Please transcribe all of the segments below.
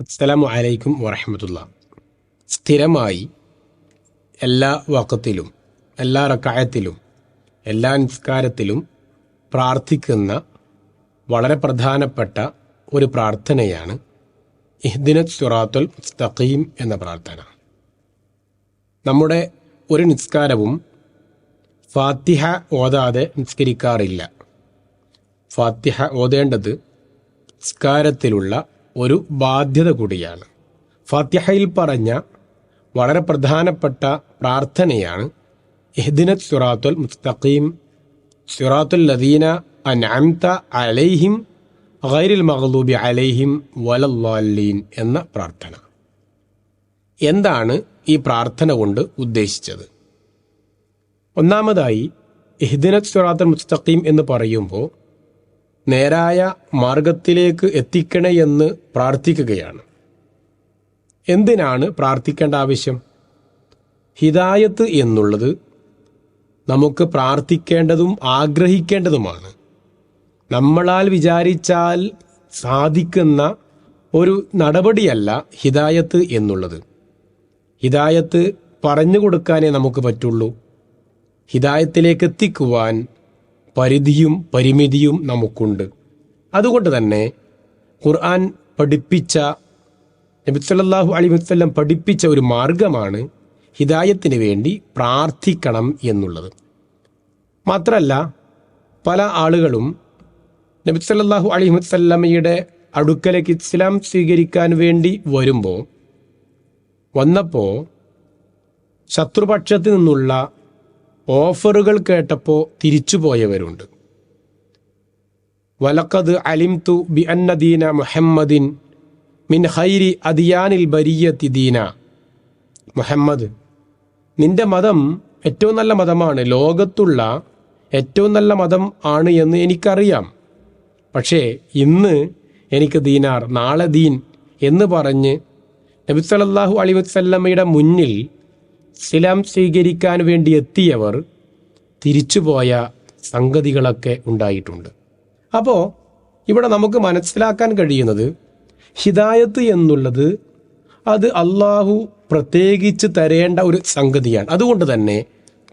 അസ്സലാമു അലൈക്കും വറഹമത്തുള്ള. സ്ഥിരമായി എല്ലാ വക്കത്തിലും എല്ലാ റക്കായത്തിലും എല്ലാ നിസ്കാരത്തിലും പ്രാർത്ഥിക്കുന്ന വളരെ പ്രധാനപ്പെട്ട ഒരു പ്രാർത്ഥനയാണ് ഇഹ്ദിന സുറാത്തുൽ മുസ്തഖീം എന്ന പ്രാർത്ഥന. നമ്മുടെ ഒരു നിസ്കാരവും ഫാത്തിഹ ഓതാതെ നിസ്കരിക്കാറില്ല. ഫാത്തിഹ ഓതേണ്ടത് നിസ്കാരത്തിലുള്ള ഒരു ബാധ്യത കൂടിയാണ്. ഫാത്തിഹയിൽ പറഞ്ഞ വളരെ പ്രധാനപ്പെട്ട പ്രാർത്ഥനയാണ് എഹ്ദിന സുറാത്തുൽ മുസ്തഖീം സുറാത്തുൽ ലദീന അനാംത അലൈഹിം ഗൈരിൽ മഹദൂബി അലൈഹിം വലല്ലാലീൻ എന്ന പ്രാർത്ഥന. എന്താണ് ഈ പ്രാർത്ഥന കൊണ്ട് ഉദ്ദേശിച്ചത്? ഒന്നാമതായി ഇഹ്ദിനത് സുറാത്തുൽ മുസ്തഖീം എന്ന് പറയുമ്പോൾ നേരായ മാർഗത്തിലേക്ക് എത്തിക്കണേ എന്ന് പ്രാർത്ഥിക്കുകയാണ്. എന്തിനാണ് പ്രാർത്ഥിക്കേണ്ട ആവശ്യം? ഹിതായത്ത് എന്നുള്ളത് നമുക്ക് പ്രാർത്ഥിക്കേണ്ടതും ആഗ്രഹിക്കേണ്ടതുമാണ്. നമ്മളാൽ വിചാരിച്ചാൽ സാധിക്കുന്ന ഒരു നടപടിയല്ല ഹിതായത്ത് എന്നുള്ളത്. ഹിതായത്ത് പറഞ്ഞു കൊടുക്കാനേ നമുക്ക് പറ്റുള്ളൂ. ഹിതായത്തിലേക്ക് എത്തിക്കുവാൻ പരിധിയും പരിമിതിയും നമുക്കുണ്ട്. അതുകൊണ്ട് തന്നെ ഖുർആൻ പഠിപ്പിച്ച നബിസ്വല്ലാഹു അലി വസ്ല്ലം പഠിപ്പിച്ച ഒരു മാർഗമാണ് ഹിദായത്തിന് വേണ്ടി പ്രാർത്ഥിക്കണം എന്നുള്ളത്. മാത്രമല്ല പല ആളുകളും നബിസ്വല്ലാഹു അലി വസ്ല്ലമ്മയുടെ അടുക്കലേക്ക് ഇസ്ലാം സ്വീകരിക്കാൻ വേണ്ടി വരുമ്പോൾ വന്നപ്പോൾ ശത്രുപക്ഷത്തു നിന്നുള്ള ഓഫറുകൾ കേട്ടപ്പോൾ തിരിച്ചുപോയവരുണ്ട്. വലക്കത് അലിംതു ബി അന്നദീന മുഹമ്മദിൻ മിൻ ഹൈരി അദിയാനിൽ ബരിയത്തി ദീന. മുഹമ്മദ് നിന്റെ മതം ഏറ്റവും നല്ല മതമാണ്. ലോകത്തുള്ള ഏറ്റവും നല്ല മതം ആണ് എന്ന് എനിക്കറിയാം. പക്ഷേ ഇന്ന് എനിക്ക് ദീനാർ നാളെ ദീൻ എന്ന് പറഞ്ഞ് നബി അലി വസ്ല്ലമ്മയുടെ മുന്നിൽ ഇസ്ലാം സ്വീകരിക്കാൻ വേണ്ടി എത്തിയവർ തിരിച്ചുപോയ സംഗതികളൊക്കെ ഉണ്ടായിട്ടുണ്ട്. അപ്പോൾ ഇവിടെ നമുക്ക് മനസ്സിലാക്കാൻ കഴിയുന്നത് ഹിദായത്ത് എന്നുള്ളത് അത് അള്ളാഹു പ്രത്യേകിച്ച് തരേണ്ട ഒരു സംഗതിയാണ്. അതുകൊണ്ട് തന്നെ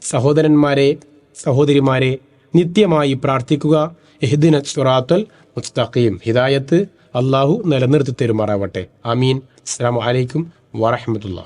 സഹോദരന്മാരെ സഹോദരിമാരെ നിത്യമായി പ്രാർത്ഥിക്കുക. എഹ്ദിന സുറാത്തൽ മുസ്തഖീം. ഹിദായത്ത് അള്ളാഹു നിലനിർത്തി തരുമാറാവട്ടെ. അമീൻ അസ്സാം വലൈക്കും വറഹമത്തുള്ള